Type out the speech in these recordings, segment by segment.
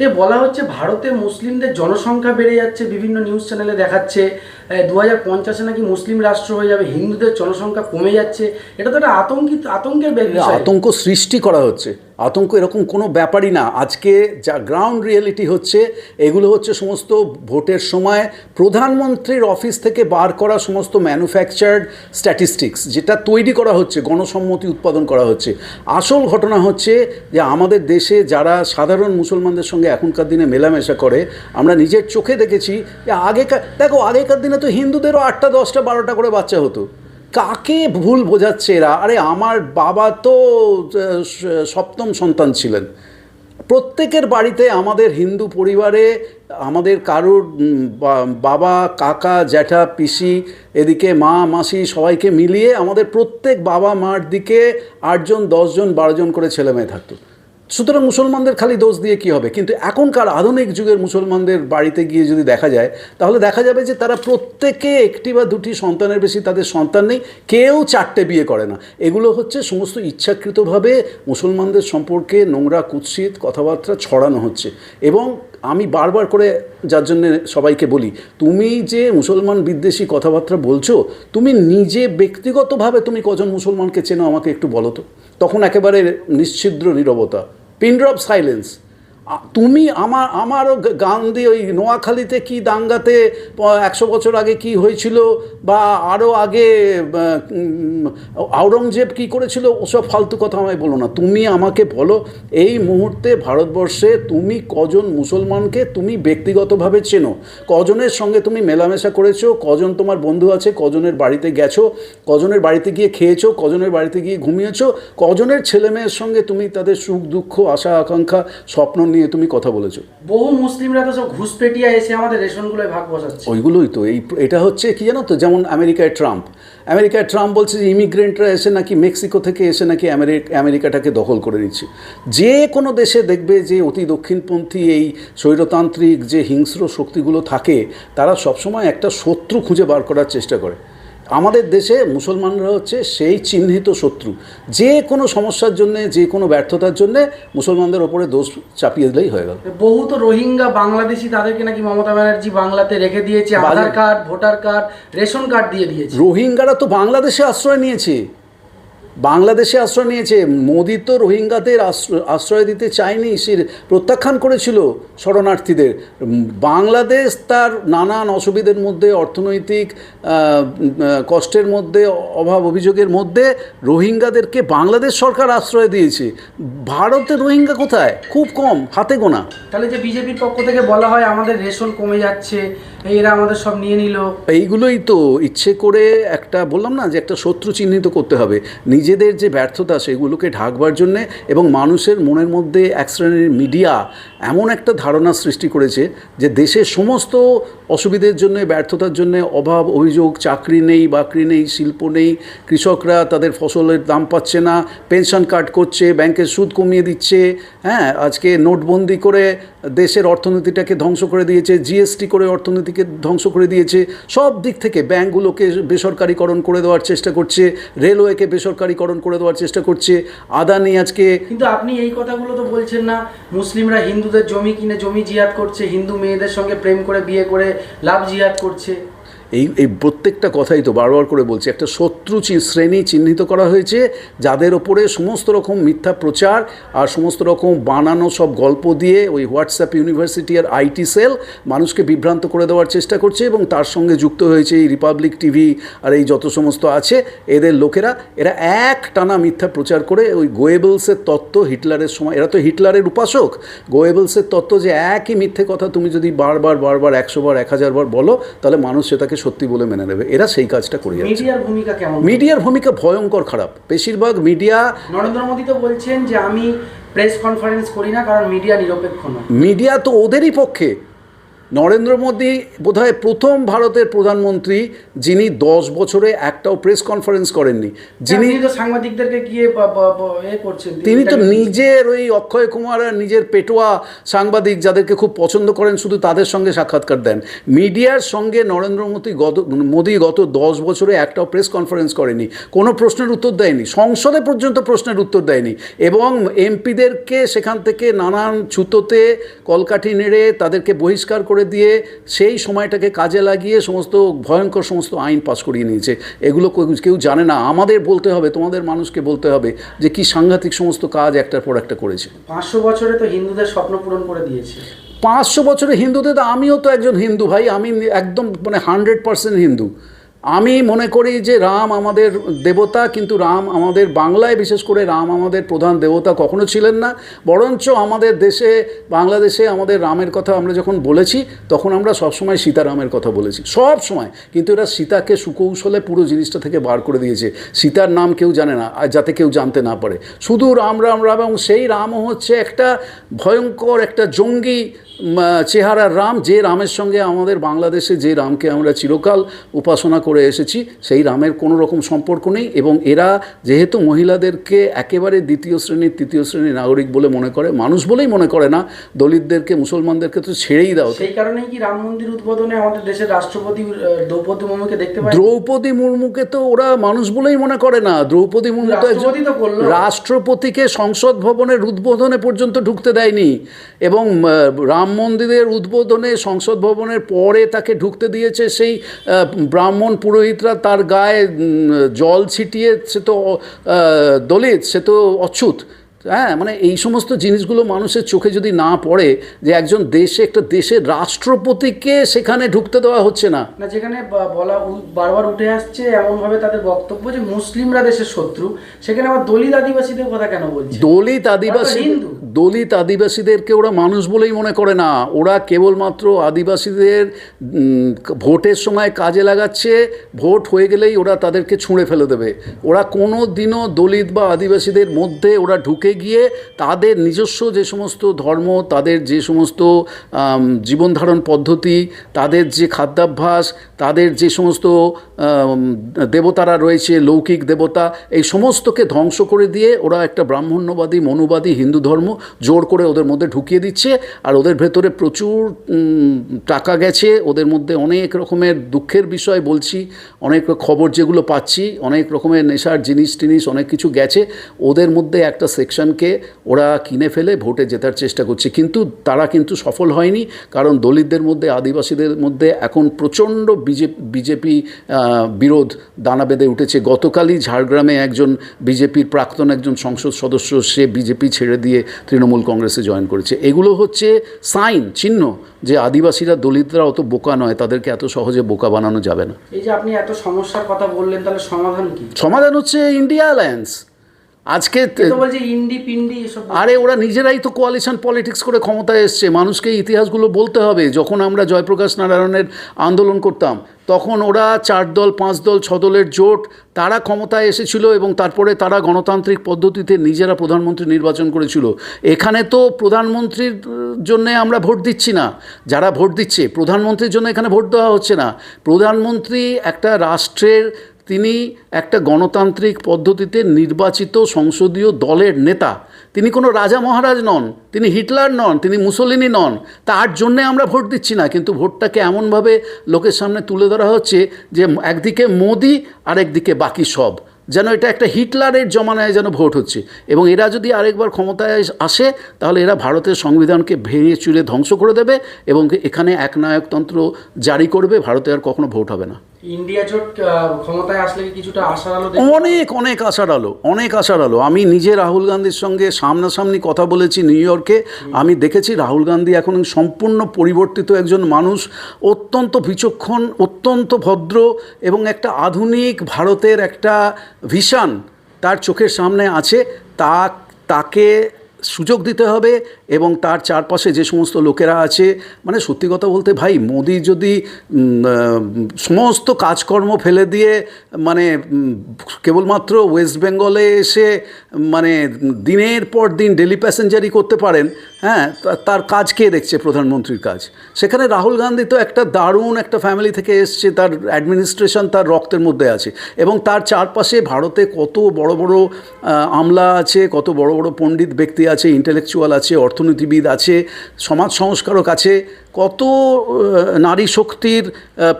এ বলা হচ্ছে ভারতে মুসলিমদের জনসংখ্যা বেড়ে যাচ্ছে বিভিন্ন নিউজ চ্যানেলে দেখাচ্ছে। দু হাজার পঞ্চাশে নাকি মুসলিম রাষ্ট্র হয়ে যাবে, হিন্দুদের জনসংখ্যা কমে যাচ্ছে, এটা তো একটা আতঙ্কিত, আতঙ্কের আতঙ্ক সৃষ্টি করা হচ্ছে। আতঙ্ক এরকম কোনো ব্যাপারই না। আজকে যা গ্রাউন্ড রিয়েলিটি হচ্ছে, এগুলো হচ্ছে সমস্ত ভোটের সময় প্রধানমন্ত্রীর অফিস থেকে বার করা সমস্ত ম্যানুফ্যাকচার্ড স্ট্যাটিস্টিক্স যেটা তৈরি করা হচ্ছে, গণসম্মতি উৎপাদন করা হচ্ছে। আসল ঘটনা হচ্ছে যে আমাদের দেশে যারা সাধারণ মুসলমানদের সঙ্গে এখনকার দিনে মেলামেশা করে, আমরা নিজের চোখে দেখেছি যে আগেকার, দেখো, আগেকার দিনে তো হিন্দুদেরও আটটা, দশটা, বারোটা করে বাচ্চা হতো। কাকে ভুল বোঝাচ্ছে এরা? আরে আমার বাবা তো সপ্তম সন্তান ছিলেন। প্রত্যেকের বাড়িতে আমাদের হিন্দু পরিবারে আমাদের কারুর বাবা, কাকা, জ্যাঠা, পিসি, এদিকে মা, মাসি সবাইকে মিলিয়ে আমাদের প্রত্যেক বাবা মার দিকে আটজন, দশজন, বারোজন করে ছেলেমেয়ে থাকতো। সুতরাং মুসলমানদের খালি দোষ দিয়ে কি হবে? কিন্তু এখনকার আধুনিক যুগের মুসলমানদের বাড়িতে গিয়ে যদি দেখা যায়, তাহলে দেখা যাবে যে তারা প্রত্যেকে একটি বা দুটি সন্তানের বেশি তাদের সন্তান নেই, কেউ চারটে বিয়ে করে না। এগুলো হচ্ছে সমস্ত ইচ্ছাকৃতভাবে মুসলমানদের সম্পর্কে নোংরা, কুৎসিত কথাবার্তা ছড়ানো হচ্ছে। এবং আমি বারবার করে যার জন্য সবাইকে বলি, তুমি যে মুসলমান বিদ্বেষী কথাবার্তা বলছো, তুমি নিজে ব্যক্তিগতভাবে তুমি কজন মুসলমানকে চেনো আমাকে একটু বলো তো। তখন একেবারে নিশ্ছিদ্র, নীরবতা। pin drop silence. তুমি আমার, আমারও গান দিয়ে ওই নোয়াখালীতে কি দাঙ্গাতে একশো বছর আগে কি হয়েছিল? বা আরও আগে আওরঙ্গজেব কি করেছিল? ওসব ফালতু কথা আমায় বলো না। তুমি আমাকে বলো, এই মুহূর্তে ভারতবর্ষে তুমি কজন মুসলমানকে তুমি ব্যক্তিগতভাবে চেনো? কজনের সঙ্গে তুমি মেলামেশা করেছ? কজন তোমার বন্ধু আছে? কজনের বাড়িতে গেছো? কজনের বাড়িতে গিয়ে খেয়েছো? কজনের বাড়িতে গিয়ে ঘুমিয়েছো? কজনের ছেলে মেয়ের সঙ্গে তুমি তাদের সুখ, দুঃখ, আশা, আকাঙ্ক্ষা, স্বপ্ন নিয়ে তুমি কথা বলেছ। বহু মুসলিমরা তো সব ঘুষপেটিয়া এসে আমাদের রেশনগুলোয় ভাগ বসাচ্ছে। ওইগুলোই তো এই এটা হচ্ছে কি জানো তো যেমন আমেরিকায় ট্রাম্প। আমেরিকায় ট্রাম্প বলছে যে ইমিগ্রেন্টরা এসে নাকি মেক্সিকো থেকে এসে নাকি আমেরিকাটাকে দখল করে নিচ্ছে। যে কোনো দেশে দেখবে যে অতি দক্ষিণপন্থী এই স্বৈরতান্ত্রিক যে হিংস্র শক্তিগুলো থাকে তারা সবসময় একটা শত্রু খুঁজে বার করার চেষ্টা করে। আমাদের দেশে মুসলমানরা হচ্ছে সেই চিহ্নিত শত্রু। যে কোনো সমস্যার জন্য যে কোনো ব্যর্থতার জন্য মুসলমানদের ওপরে দোষ চাপিয়ে দিলেই হয়ে গেল। বহু তো রোহিঙ্গা বাংলাদেশি তাদেরকে নাকি মমতা ব্যানার্জি বাংলাতে রেখে দিয়েছে Aadhaar card voter card ration card দিয়ে দিয়েছে। রোহিঙ্গারা তো বাংলাদেশে আশ্রয় নিয়েছে। বাংলাদেশে আশ্রয় নিয়েছে। মোদি তো রোহিঙ্গাদের আশ্রয় দিতে চায়নি সে প্রত্যাখ্যান করেছিল শরণার্থীদের। বাংলাদেশ তার নানান অসুবিধের মধ্যে, অর্থনৈতিক কষ্টের মধ্যে, অভাব অভিযোগের মধ্যে রোহিঙ্গাদেরকে বাংলাদেশ সরকার আশ্রয় দিয়েছে। ভারতে রোহিঙ্গা কোথায়? খুব কম, হাতে গোনা। তাহলে যে বিজেপির পক্ষ থেকে বলা হয়, আমাদের রেশন কমে যাচ্ছে এরা আমাদের সব নিয়ে নিল। এইগুলোই তো ইচ্ছে করে একটা, বললাম না যে একটা শত্রু চিহ্নিত করতে হবে। নিজেদের যে ব্যর্থতা, সেগুলোকে ঢাকবার জন্যে এবং মানুষের মনের মধ্যে এক শ্রেণির মিডিয়া এমন একটা ধারণা সৃষ্টি করেছে যে দেশের সমস্ত অসুবিধের জন্য, ব্যর্থতার জন্য অভাব, অভিযোগ, চাকরি নেই, বাকরি নেই, শিল্প নেই, কৃষকরা তাদের ফসলের দাম পাচ্ছে না, পেনশন কাট করছে, ব্যাংকের সুদ কমিয়ে দিচ্ছে হ্যাঁ আজকে নোটবন্দি করে দেশের অর্থনীতিটাকে ধ্বংস করে দিয়েছে, জিএসটি করে অর্থনীতিকে ধ্বংস করে দিয়েছে, সব দিক থেকে ব্যাঙ্কগুলোকে বেসরকারিকরণ করে দেওয়ার চেষ্টা করছে, রেলওয়েকে বেসরকারিকরণ করে দেওয়ার চেষ্টা করছে, আদানি আজকে কিন্তু আপনি এই কথাগুলো তো বলছেন না, মুসলিমরা হিন্দুদের জমি কিনে জমি জিয়াদ করছে, হিন্দু মেয়েদের সঙ্গে প্রেম করে, বিয়ে করে, লাভ জিয়াদ করছে। এই এই প্রত্যেকটা কথাই তো বারবার করে বলছি, একটা শত্রু শ্রেণি চিহ্নিত করা হয়েছে যাদের ওপরে সমস্ত রকম মিথ্যা প্রচার আর সমস্ত রকম বানানো সব গল্প দিয়ে ওই হোয়াটসঅ্যাপ ইউনিভার্সিটি আর আইটি সেল মানুষকে বিভ্রান্ত করে দেওয়ার চেষ্টা করছে এবং তার সঙ্গে যুক্ত হয়েছে এই রিপাবলিক টিভি আর এই যত সমস্ত আছে, এদের লোকেরা, এরা এক টানা মিথ্যা প্রচার করে ওই গোয়েবলসের তত্ত্ব হিটলারের সময়, এরা তো হিটলারের উপাসক, গোয়েবলসের তত্ত্ব যে একই মিথ্যে কথা তুমি যদি বারবার বারবার, একশো বার, এক হাজার বার বলো, তাহলে মানুষ সেটাকে সত্যি বলে মেনে নেবে। এরা সেই কাজটা করে যাচ্ছে। মিডিয়ার ভূমিকা কেমন? মিডিয়ার ভূমিকা ভয়ঙ্কর খারাপ। বেশিরভাগ মিডিয়া নরেন্দ্র মোদী তো বলছেন যে আমি প্রেস কনফারেন্স করি না কারণ মিডিয়া নিরপেক্ষ নয়। মিডিয়া তো ওদেরই পক্ষে। নরেন্দ্র মোদী বোধহয় প্রথম ভারতের প্রধানমন্ত্রী যিনি দশ বছরে একটাও প্রেস কনফারেন্স করেননি। যিনি সাংবাদিকদেরকে গিয়ে করছেন তিনি তো নিজের ওই অক্ষয় কুমার আর নিজের পেটোয়া সাংবাদিক যাদেরকে খুব পছন্দ করেন শুধু তাদের সঙ্গে সাক্ষাৎকার দেন। মিডিয়ার সঙ্গে নরেন্দ্র মোদী গত মোদী গত দশ বছরে একটাও প্রেস কনফারেন্স করেনি। কোনো প্রশ্নের উত্তর দেয়নি। সংসদে পর্যন্ত প্রশ্নের উত্তর দেয়নি। এবং এমপিদেরকে সেখান থেকে নানান ছুতোতে কলকাঠি নেড়ে তাদেরকে বহিষ্কার করে দিয়ে সেই সময়টাকে কাজে লাগিয়ে সমস্ত ভয়ঙ্কর সমস্ত আইন পাস করিয়ে নিয়েছে। এগুলো কেউ- কেউ জানে না। আমাদের বলতে হবে তোমাদের মানুষকে বলতে হবে যে কি সাংঘাতিক সমস্ত কাজ একটার পর একটা করেছে। পাঁচশো বছরে তো হিন্দুদের স্বপ্ন পূরণ করে দিয়েছে। পাঁচশো বছরে হিন্দুদের তো আমিও তো একজন হিন্দু ভাই আমি একদম মানে হান্ড্রেড পার্সেন্ট হিন্দু। আমি মনে করি যে রাম আমাদের দেবতা, কিন্তু রাম আমাদের বাংলায়, বিশেষ করে রাম আমাদের প্রধান দেবতা কখনো ছিলেন না। বরঞ্চ আমাদের দেশে, বাংলাদেশে আমাদের রামের কথা আমরা যখন বলেছি, তখন আমরা সবসময় সীতারামের কথা বলেছি। সব সময় কিন্তু এরা সীতাকে সুকৌশলে পুরো জিনিসটা থেকে বার করে দিয়েছে। সীতার নাম কেউ জানে না, আর যাতে কেউ জানতে না পারে। শুধু রাম রাম রাম, এবং সেই রামও হচ্ছে একটা ভয়ঙ্কর একটা জঙ্গি চেহারার রাম যে রামের সঙ্গে আমাদের বাংলাদেশে যে রামকে আমরা চিরকাল উপাসনা করে এসেছি সেই রামের কোনো রকম সম্পর্ক নেই এবং এরা যেহেতু মহিলাদেরকে একেবারে দ্বিতীয় শ্রেণির তৃতীয় শ্রেণির নাগরিক বলে মনে করে মানুষ বলেই মনে করে না দলিতদেরকে মুসলমানদেরকে তো ছেড়েই দাও। সেই কারণেই কি রাম মন্দির উদ্বোধনে আমাদের দেশের রাষ্ট্রপতি দ্রৌপদী মুর্মুকে দেখতে পাই দ্রৌপদী মুর্মুকে তো ওরা মানুষ বলেই মনে করে না। দ্রৌপদী মুর্মু তো। রাষ্ট্রপতিকে সংসদ ভবনের উদ্বোধনে পর্যন্ত ঢুকতে দেয়নি। এবং আহ, রাম মন্দিরের উদ্বোধনে সংসদ ভবনের পরে তাকে ঢুকতে দিয়েছে সেই ব্রাহ্মণ পুরোহিতরা। তার গায়ে জল ছিটিয়ে সে তো দলিত সে তো অচ্যুত। হ্যাঁ মানে এই সমস্ত জিনিসগুলো মানুষের চোখে যদি না পড়ে যে একজন দেশে একটা দেশের রাষ্ট্রপতিকে সেখানে ঢুকতে দেওয়া হচ্ছে না। না যেখানে বলা বারবার উঠে আসছে এমনভাবে তাদের বক্তব্য যে মুসলিমরা দেশের শত্রু সেখানে আবার দলিত আদিবাসীদের কথা কেন বলছে? দলিত আদিবাসী হিন্দু। দলিত আদিবাসীদেরকে ওরা মানুষ বলেই মনে করে না। ওরা কেবলমাত্র আদিবাসীদের ভোটের সময় কাজে লাগাচ্ছে, ভোট হয়ে গেলেই ওরা তাদেরকে ছুঁড়ে ফেলে দেবে। ওরা কোনো দিনও দলিত বা আদিবাসীদের মধ্যে ওরা ঢুকে গিয়ে তাদের নিজস্ব যে সমস্ত ধর্ম, তাদের যে সমস্ত জীবনধারণ পদ্ধতি, তাদের যে খাদ্যাভ্যাস, তাদের যে সমস্ত দেবতারা রয়েছে, লৌকিক দেবতা, এই সমস্তকে ধ্বংস করে দিয়ে ওরা একটা ব্রাহ্মণ্যবাদী, মনুবাদী, হিন্দু ধর্ম জোর করে ওদের মধ্যে ঢুকিয়ে দিচ্ছে, আর ওদের ভেতরে প্রচুর টাকা গেছে। ওদের মধ্যে অনেক রকমের দুঃখের বিষয় বলছি, অনেক খবর যেগুলো পাচ্ছি, অনেক রকমের নেশার জিনিস টিনিস, অনেক কিছু গেছে। ওদের মধ্যে একটা সেকশনকে ওরা কিনে ফেলে, ভোটে জেতার চেষ্টা করছে। কিন্তু তারা কিন্তু সফল হয়নি, কারণ দলিতদের মধ্যে, আদিবাসীদের মধ্যে এখন প্রচণ্ড বিজেপি বিরোধ দানা বেঁধে উঠেছে। গতকালই ঝাড়গ্রামে একজন বিজেপির প্রাক্তন একজন সংসদ সদস্য, সে বিজেপি ছেড়ে দিয়ে তৃণমূল কংগ্রেসে জয়েন করেছে। এগুলো হচ্ছে সাইন চিহ্ন যে আদিবাসীরা দলিতরা অত বোকা নয় তাদেরকে এত সহজে বোকা বানানো যাবে না। এই যে আপনি এত সমস্যার কথা বললেন তাহলে সমাধান কি? সমাধান হচ্ছে ইন্ডিয়া অ্যালায়েন্স। আজকে আরে ওরা নিজেরাই তো কোয়ালিশন পলিটিক্স করে ক্ষমতায় এসছে। মানুষকে ইতিহাসগুলো বলতে হবে। যখন আমরা জয়প্রকাশ নারায়ণের আন্দোলন করতাম তখন ওরা চার দল, পাঁচ দল, ছ দলের জোট, তারা ক্ষমতায় এসেছিল এবং তারপরে তারা গণতান্ত্রিক পদ্ধতিতে নিজেরা প্রধানমন্ত্রী নির্বাচন করেছিল। এখানে তো প্রধানমন্ত্রীর জন্য আমরা ভোট দিচ্ছি না। যারা ভোট দিচ্ছে, প্রধানমন্ত্রীর জন্য এখানে ভোট দেওয়া হচ্ছে না। প্রধানমন্ত্রী একটা রাষ্ট্রের তিনি একটা গণতান্ত্রিক পদ্ধতিতে নির্বাচিত সংসদীয় দলের নেতা। তিনি কোনো রাজা মহারাজ নন, তিনি হিটলার নন, তিনি মুসলিনি নন। তার জন্যে আমরা ভোট দিচ্ছি না, কিন্তু ভোটটাকে এমনভাবে লোকের সামনে তুলে ধরা হচ্ছে যে একদিকে মোদি আর একদিকে বাকি সব। যেন এটা একটা হিটলারের জমানায় যেন ভোট হচ্ছে। এবং এরা যদি আরেকবার ক্ষমতায় আসে তাহলে এরা ভারতের সংবিধানকে ভেঙে চুরে ধ্বংস করে দেবে এবং এখানে একনায়কতন্ত্র জারি করবে, ভারতে আর কখনো ভোট হবে না। ইন্ডিয়া জোট ক্ষমতায় আসলে কিছুটা আশার আলো অনেক অনেক আশার আলো অনেক আশার আলো। আমি নিজে রাহুল গান্ধীর সঙ্গে সামনাসামনি কথা বলেছি নিউ ইয়র্কে। আমি দেখেছি রাহুল গান্ধী এখন সম্পূর্ণ পরিবর্তিত একজন মানুষ অত্যন্ত বিচক্ষণ অত্যন্ত ভদ্র এবং একটা আধুনিক ভারতের একটা ভিশন তার চোখের সামনে আছে। তা তাকে সুযোগ দিতে হবে এবং তার চারপাশে যে সমস্ত লোকেরা আছে মানে সত্যি কথা বলতে ভাই, মোদি যদি সমস্ত কাজকর্ম ফেলে দিয়ে মানে কেবলমাত্র ওয়েস্ট বেঙ্গলে এসে মানে দিনের পর দিন ডেলি প্যাসেঞ্জারি করতে পারেন হ্যাঁ তার কাজ কে দেখছে প্রধানমন্ত্রীর কাজ? সেখানে রাহুল গান্ধী তো একটা দারুণ একটা ফ্যামিলি থেকে এসছে, তার অ্যাডমিনিস্ট্রেশন তার রক্তের মধ্যে আছে এবং তার চারপাশে ভারতে কত বড় বড় আমলা আছে, কত বড় বড় পণ্ডিত ব্যক্তি আছে ইন্টেলেকচুয়াল আছে, অর্থনীতিবিদ আছে, সমাজ সংস্কারক আছে, কত নারী শক্তির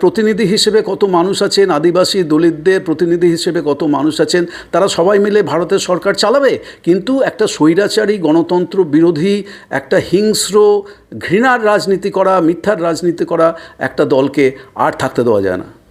প্রতিনিধি হিসেবে কত মানুষ আছেন, আদিবাসী দলিতদের প্রতিনিধি হিসেবে কত মানুষ আছেন, তারা সবাই মিলে ভারতের সরকার চালাবে? কিন্তু একটা স্বৈরাচারী গণতন্ত্র বিরোধী, একটা হিংস্র, ঘৃণার রাজনীতি করা, মিথ্যার রাজনীতি করা একটা দলকে আর থাকতে দেওয়া যায় না।